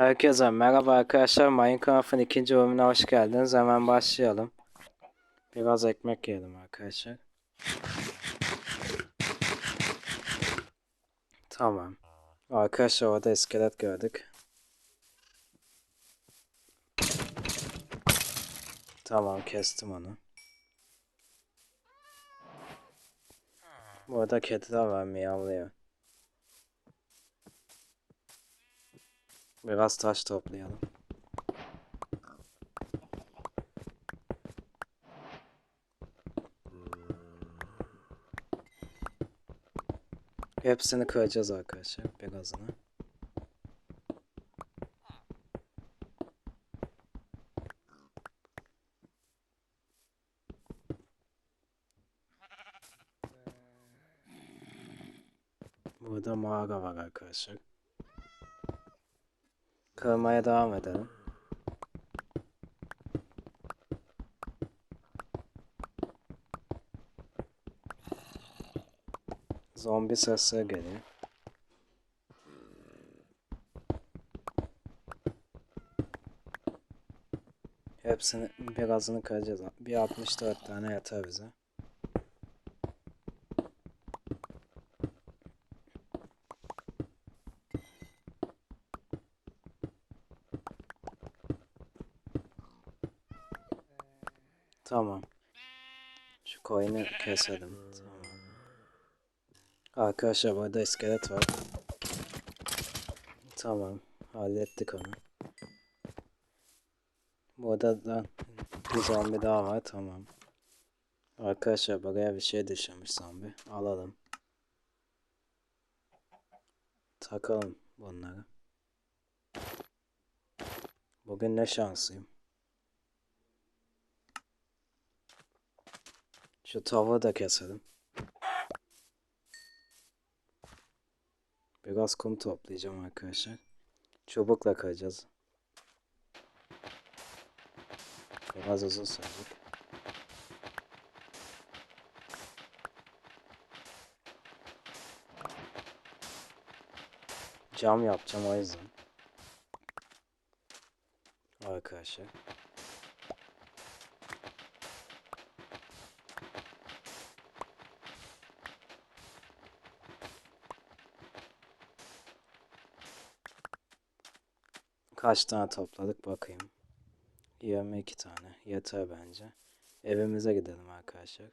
Herkese merhaba arkadaşlar. Minecraft'ın ikinci bölümüne hoş geldiniz. Hemen başlayalım. Biraz ekmek yiyelim arkadaşlar. Tamam. Arkadaşlar orada iskelet gördük. Tamam kestim onu. Burada kediler var miyavlıyor. Biraz taş toplayalım. Hepsini kıracağız arkadaşlar. Birazını. Burada mağara var arkadaşlar. Kırmaya devam edelim. Zombi sesleri geliyor. Hepsini birazını kıracağız. Bir 64 tane yeter bize. Tamam. Şu koyunu keselim. Tamam. Arkadaşlar burada iskelet var. Tamam. Hallettik onu. Burada da bir zombi daha var. Tamam. Arkadaşlar buraya bir şey düşürmüş zombi. Alalım. Takalım bunları. Bugün ne şanslıyım. Şu tavuğu da keselim. Biraz kum toplayacağım arkadaşlar. Çubukla kıracağız. Biraz uzun sürecek. Cam yapacağım o yüzden. Arkadaşlar. Kaç tane topladık bakayım. 22 tane. Yeter bence. Evimize gidelim arkadaşlar.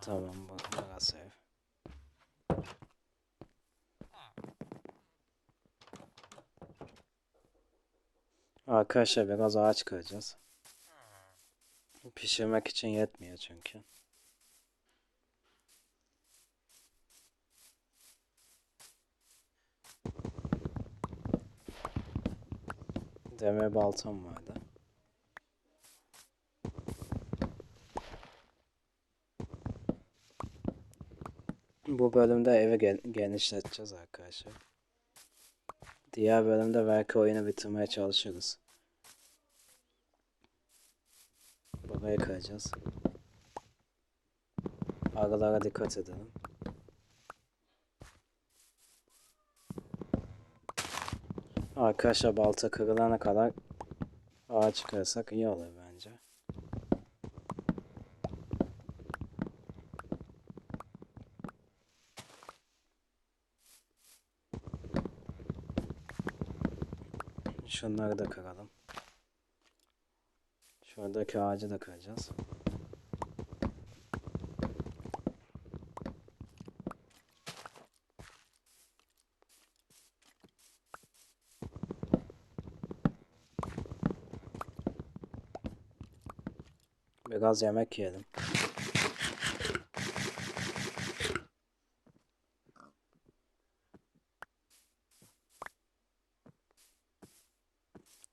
Tamam bu burası ev. Arkadaşlar biraz ağaç kıracağız. Pişirmek için yetmiyor çünkü. Demir baltam vardı. Bu bölümde evi gen genişleteceğiz arkadaşlar. Diğer bölümde belki oyunu bitirmeye çalışırız. Burayı kıracağız. Aralara dikkat edelim. Arkadaşlar balta kırılana kadar ağaç kırsak iyi olur bence. Şunları da kıralım. Şuradaki ağacı da kıracağız. Biraz yemek yiyelim.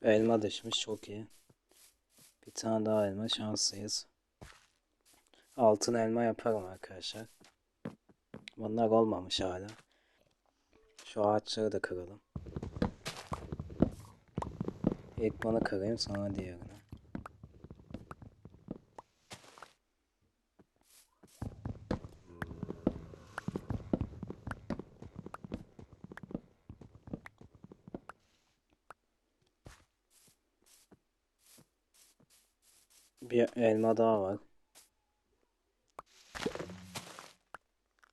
Elma düşmüş çok iyi. Bir tane daha elma şanslıyız. Altın elma yaparım arkadaşlar. Bunlar olmamış hala. Şu ağaçları da kıralım. İlk bunu kırayım sonra diğerini. Bir elma daha var.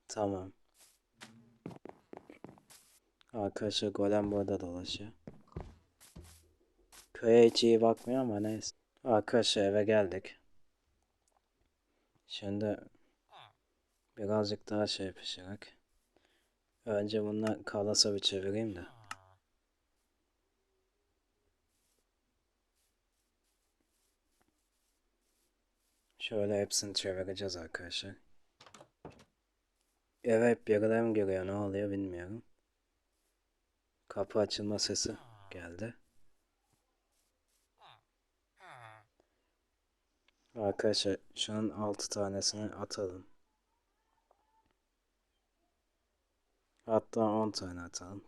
Tamam. Arkadaşlar golem burada dolaşıyor. Köye hiç iyi bakmıyor ama neyse. Arkadaşlar eve geldik. Şimdi birazcık daha şey pişirek. Önce bunlar kalasa bir çevireyim de. Şöyle hepsini çevireceğiz arkadaşlar. Eve hep birileri mi giriyor ne oluyor bilmiyorum. Kapı açılma sesi geldi. Arkadaşlar şunun 6 tanesini atalım. Hatta 10 tane atalım.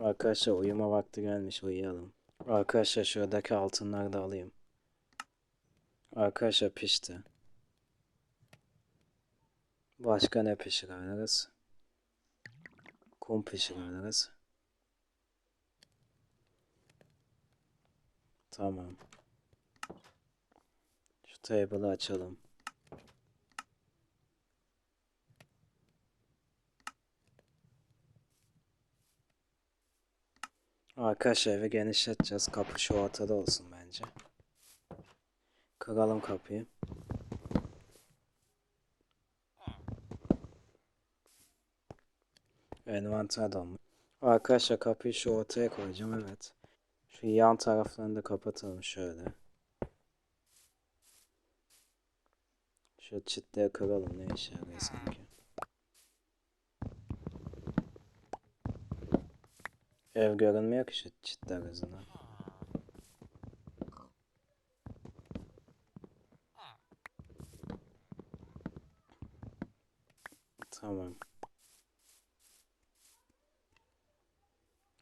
Arkadaşlar uyuma vakti gelmiş uyuyalım. Arkadaşlar şuradaki altınları da alayım. Arkadaşlar pişti. Başka ne pişirebiliriz? Kum pişirebiliriz. Tamam. Şu table'ı açalım. Arkadaşlar evi genişleteceğiz. Kapı şu ortada olsun bence. Kıralım kapıyı. Envanter dolmuş. Arkadaşlar kapıyı şu ortaya koyacağım evet. Şu yan taraflarını da kapatalım şöyle. Şu çitleri kıralım ne işe yarıyor sanki. Ev görünmüyor ki şu çitler yüzünden. Tamam.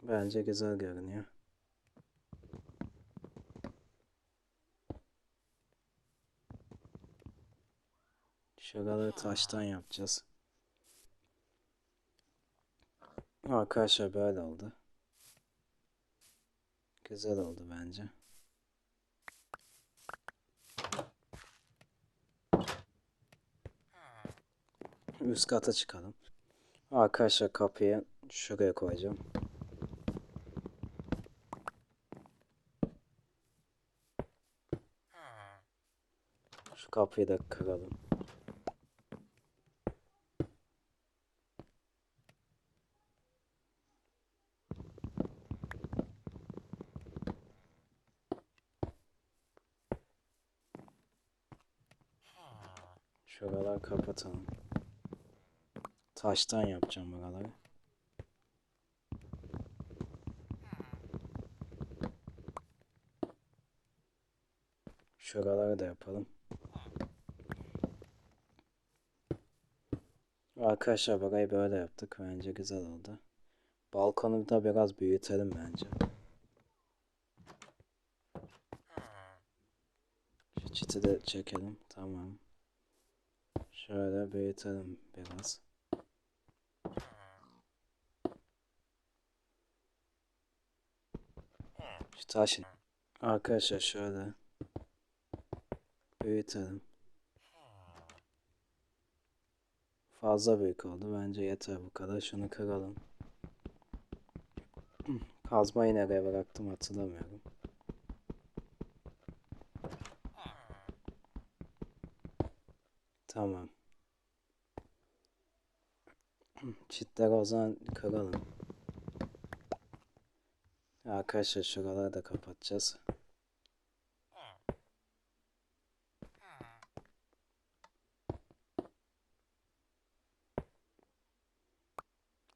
Bence güzel görünüyor. Şuraları taştan yapacağız. Arkadaşlar böyle oldu. Güzel oldu bence. Üst kata çıkalım. Arkadaşlar kapıyı şuraya koyacağım. Şu kapıyı da kıralım. Şuraları kapatalım. Taştan yapacağım buraları. Şuraları da yapalım. Arkadaşlar burayı böyle yaptık. Bence güzel oldu. Balkonu da biraz büyütelim bence. Şu çiti de çekelim. Tamam. Şöyle büyütelim biraz. Şu taşın. Arkadaşlar şöyle büyütelim. Fazla büyük oldu. Bence yeter bu kadar. Şunu kıralım. Kazmayı nereye bıraktım hatırlamıyorum. Tamam. Çitleri o zaman kıralım. Arkadaşlar şuraları da kapatacağız.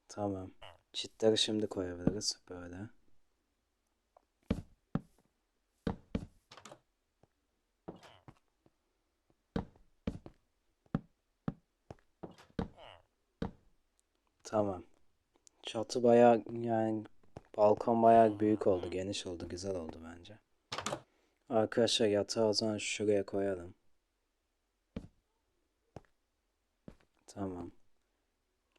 Tamam. Çitleri şimdi koyabiliriz böyle. Tamam. Çatı bayağı yani balkon bayağı büyük oldu, geniş oldu, güzel oldu bence. Arkadaşlar yatağı o zaman şuraya koyalım. Tamam.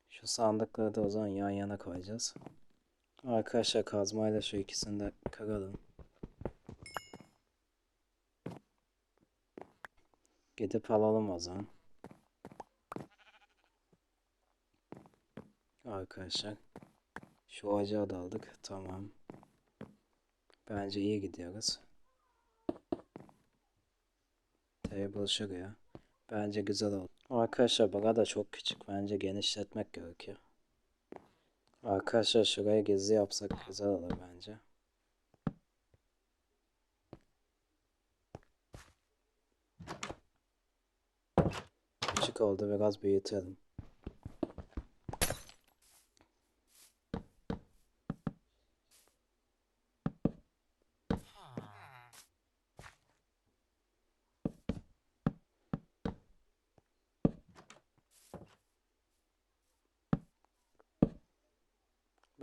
Şu sandıkları da o zaman yan yana koyacağız. Arkadaşlar kazmayla şu ikisini de kıralım. Gidip alalım o zaman. Arkadaşlar. Şu ocağı da aldık. Tamam. Bence iyi gidiyoruz. Table şuraya. Bence güzel oldu. Arkadaşlar bura da çok küçük. Bence genişletmek gerekiyor. Arkadaşlar şurayı gizli yapsak güzel olur bence. Küçük oldu biraz büyütelim.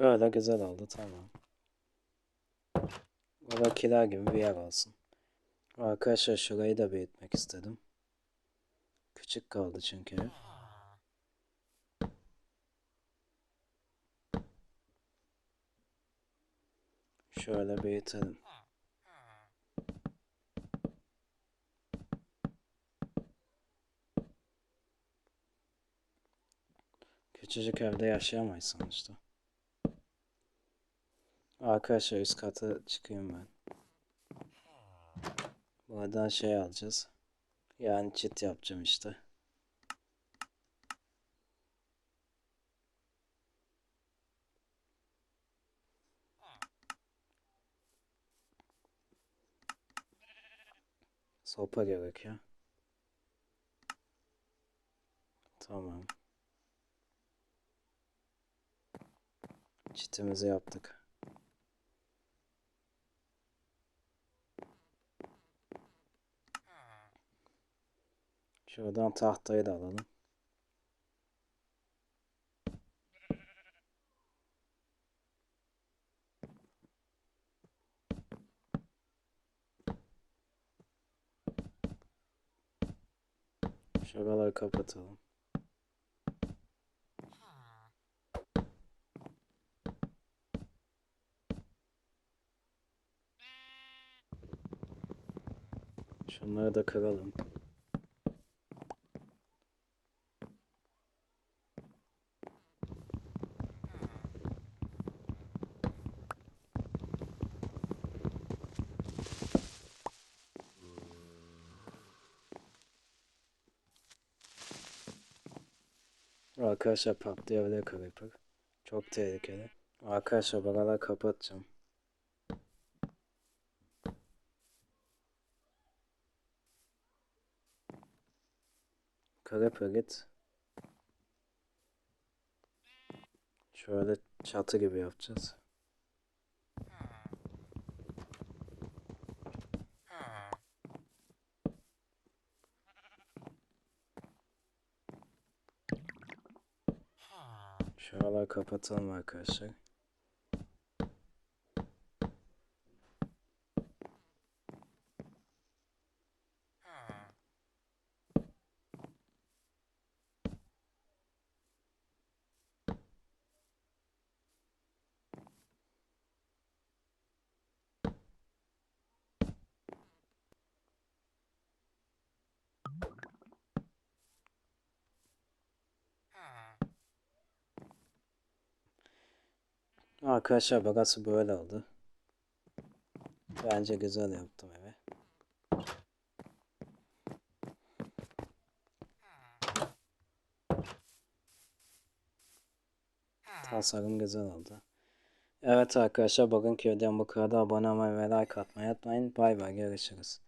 Böyle güzel oldu tamam. Burada kiler gibi bir yer olsun. Arkadaşlar şurayı da büyütmek istedim. Küçük kaldı çünkü. Şöyle büyütelim. Küçücük evde yaşayamayız sonuçta. Arkadaşlar üst kata çıkayım ben. Buradan şey alacağız. Yani çit yapacağım işte. Sopa gerekiyor. Tamam. Çitimizi yaptık. Şuradan tahtayı da alalım. Şuraları kapatalım. Şunları da kıralım. Arkadaşlar patlayabilir creeper. Çok tehlikeli. Arkadaşlar buraları kapatacağım. Creeper git. Şöyle çatı gibi yapacağız. Şuraları kapatalım arkadaşlar. Arkadaşlar burası böyle oldu. Bence güzel yaptım evi. Tasarım güzel oldu. Evet arkadaşlar bugünkü videom bu kadar. Abone olmayı ve like atmayı unutmayın. Bay bay görüşürüz.